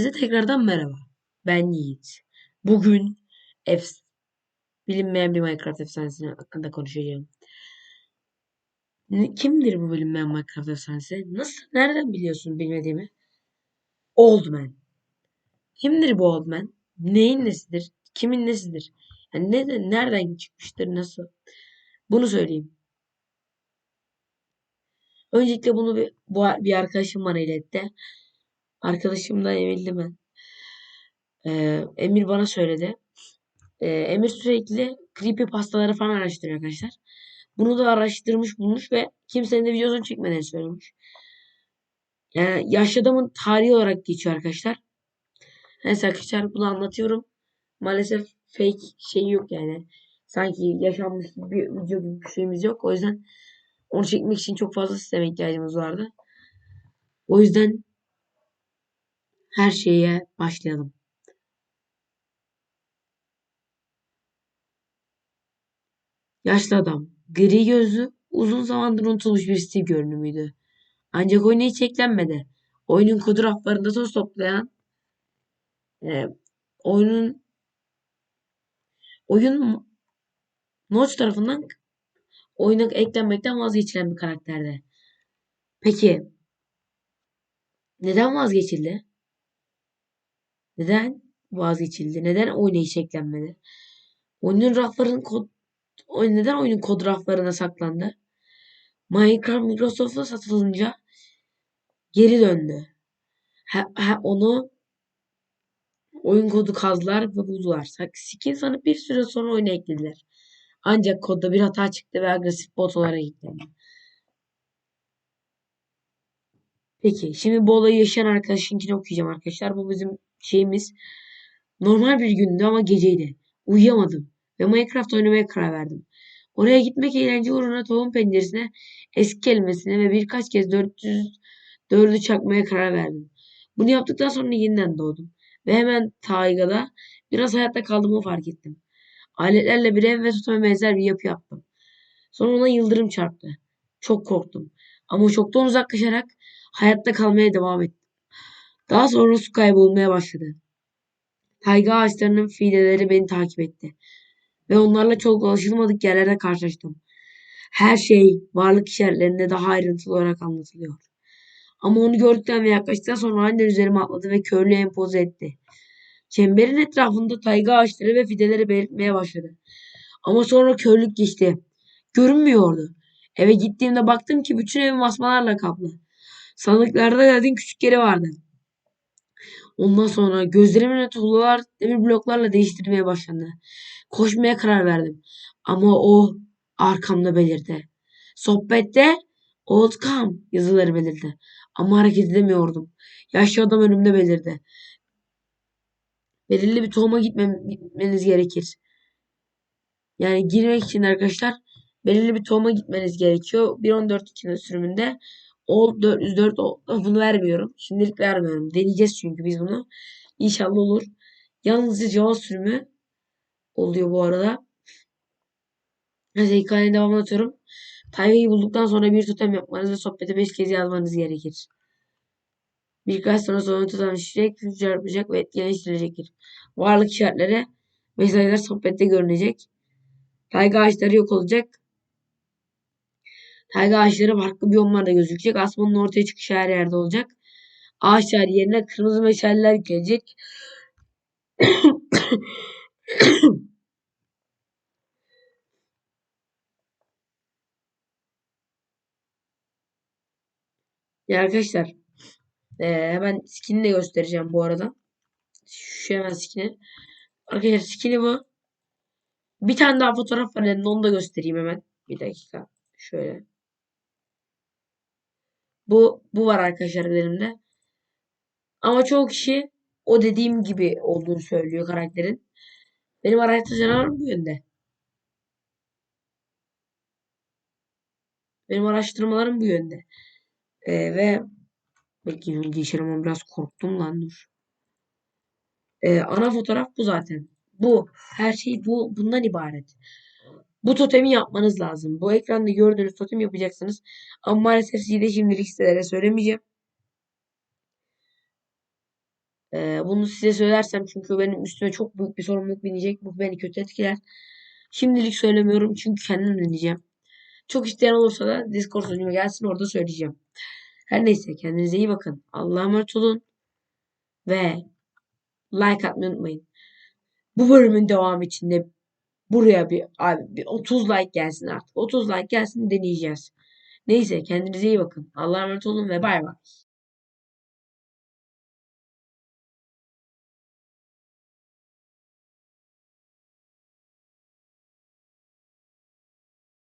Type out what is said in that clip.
Hepinize tekrardan merhaba. Ben Yiğit. Bugün ef bilinmeyen bir Minecraft efsanesi hakkında konuşacağım. Kimdir bu bilinmeyen Minecraft efsanesi? Nasıl, nereden biliyorsun bilmediğimi? Old Man. Kimdir bu Old Man? Neyin nesidir? Kimin nesidir? Yani ne, nereden çıkmıştır? Nasıl? Bunu söyleyeyim. Öncelikle bunu bir, bu, bir arkadaşım bana iletti. Arkadaşımdan eminim ben. Ee, Emir bana söyledi. Ee, Emir sürekli creepy pastaları falan araştırıyor arkadaşlar. Bunu da araştırmış bulmuş ve kimsenin de videosunu çekmeden söylemiş. Yani yaşlı adamın tarihi olarak geçiyor arkadaşlar. Neyse arkadaşlar bunu anlatıyorum. Maalesef fake şey yok yani. Sanki yaşanmış bir video gibi bir şeyimiz yok. O yüzden onu çekmek için çok fazla sisteme ihtiyacımız vardı. O yüzden her şeye başlayalım. Yaşlı adam, gri gözlü, uzun zamandır unutulmuş bir Steve görünümüydü. Ancak oyuna hiç eklenmedi. Oyunun kodu raflarında toz toplayan e, oyunun oyun Notch tarafından oyuna eklenmekten vazgeçilen bir karakterdi. Peki neden vazgeçildi? Neden vazgeçildi? Neden oyuna hiç eklenmedi? Oyunun raflarının kod neden oyunun kod raflarına saklandı? Minecraft Microsoft'a satılınca geri döndü. Ha, ha, onu oyun kodu kazdılar ve buldular. Skin sanıp bir süre sonra oyuna eklediler. Ancak kodda bir hata çıktı ve agresif bot olarak eklendi. Peki şimdi bu olayı yaşayan arkadaşınkini okuyacağım arkadaşlar. Bu bizim şeyimiz. Normal bir gündü ama geceydi. Uyuyamadım ve Minecraft oynamaya karar verdim. Oraya gitmek eğlence uğruna tohum penceresine eski kelimesine ve birkaç kez 400 dördü çakmaya karar verdim. Bunu yaptıktan sonra yeniden doğdum. Ve hemen taygada biraz hayatta kaldığımı fark ettim. Aletlerle bir ev ve tutma benzer bir yapı yaptım. Sonra ona yıldırım çarptı. Çok korktum. Ama çoktan uzaklaşarak hayatta kalmaya devam ettim. Daha sonra su kaybolmaya başladı. Tayga ağaçlarının fideleri beni takip etti. Ve onlarla çok alışılmadık yerlerde karşılaştım. Her şey varlık işaretlerinde daha ayrıntılı olarak anlatılıyor. Ama onu gördükten ve yaklaştıktan sonra aniden üzerime atladı ve körlüğe empoze etti. Çemberin etrafında tayga ağaçları ve fideleri belirtmeye başladı. Ama sonra körlük geçti. Görünmüyordu. Eve gittiğimde baktım ki bütün evim asmalarla kaplı. Sandıklarda yerdin küçük yeri vardı. Ondan sonra gözlerimin tuğlalar demir bloklarla değiştirmeye başlandı. Koşmaya karar verdim. Ama o arkamda belirdi. Sohbette Old Come yazıları belirdi. Ama hareket edemiyordum. Yaşlı adam önümde belirdi. Belirli bir tohuma gitmeniz gerekir. Yani girmek için arkadaşlar belirli bir tohuma gitmeniz gerekiyor. 1.14 sürümünde Old 404 bunu vermiyorum. Şimdilik vermiyorum. Deneyeceğiz çünkü biz bunu. İnşallah olur. Yalnızca Java sürümü oluyor bu arada. Neyse hikayenin devamını atıyorum. Tayga'yı bulduktan sonra bir totem yapmanız ve sohbete 5 kez yazmanız gerekir. Birkaç sonra sonra tutan sürekli çarpacak ve etkileştirecektir. Varlık şartları mesajlar sohbette görünecek. Tayga ağaçları yok olacak. Tayga ağaçları farklı biyomlarda gözükecek. Asmanın ortaya çıkışı her yerde olacak. Ağaçlar yerine kırmızı meşaleler gelecek. ya arkadaşlar ee, hemen skinini de göstereceğim bu arada. Şu hemen skini. Arkadaşlar skini bu. Bir tane daha fotoğraf var onu da göstereyim hemen. Bir dakika. Şöyle. Bu bu var arkadaşlar elimde. Ama çoğu kişi o dediğim gibi olduğunu söylüyor karakterin. Benim araştırmalarım bu yönde. Benim araştırmalarım bu yönde. Ee, ve belki geçerim ama biraz korktum lan dur. Ee, ana fotoğraf bu zaten. Bu. Her şey bu bundan ibaret. Bu totemi yapmanız lazım. Bu ekranda gördüğünüz totem yapacaksınız. Ama maalesef size şimdilik sitelere söylemeyeceğim. Ee, bunu size söylersem çünkü benim üstüme çok büyük bir sorumluluk binecek. Bu beni kötü etkiler. Şimdilik söylemiyorum çünkü kendim deneyeceğim. Çok isteyen olursa da Discord sunucuma gelsin orada söyleyeceğim. Her neyse kendinize iyi bakın. Allah'a emanet olun. Ve like atmayı unutmayın. Bu bölümün devamı için de buraya bir, abi, bir 30 like gelsin artık. 30 like gelsin deneyeceğiz. Neyse kendinize iyi bakın. Allah'a emanet olun ve bay bay.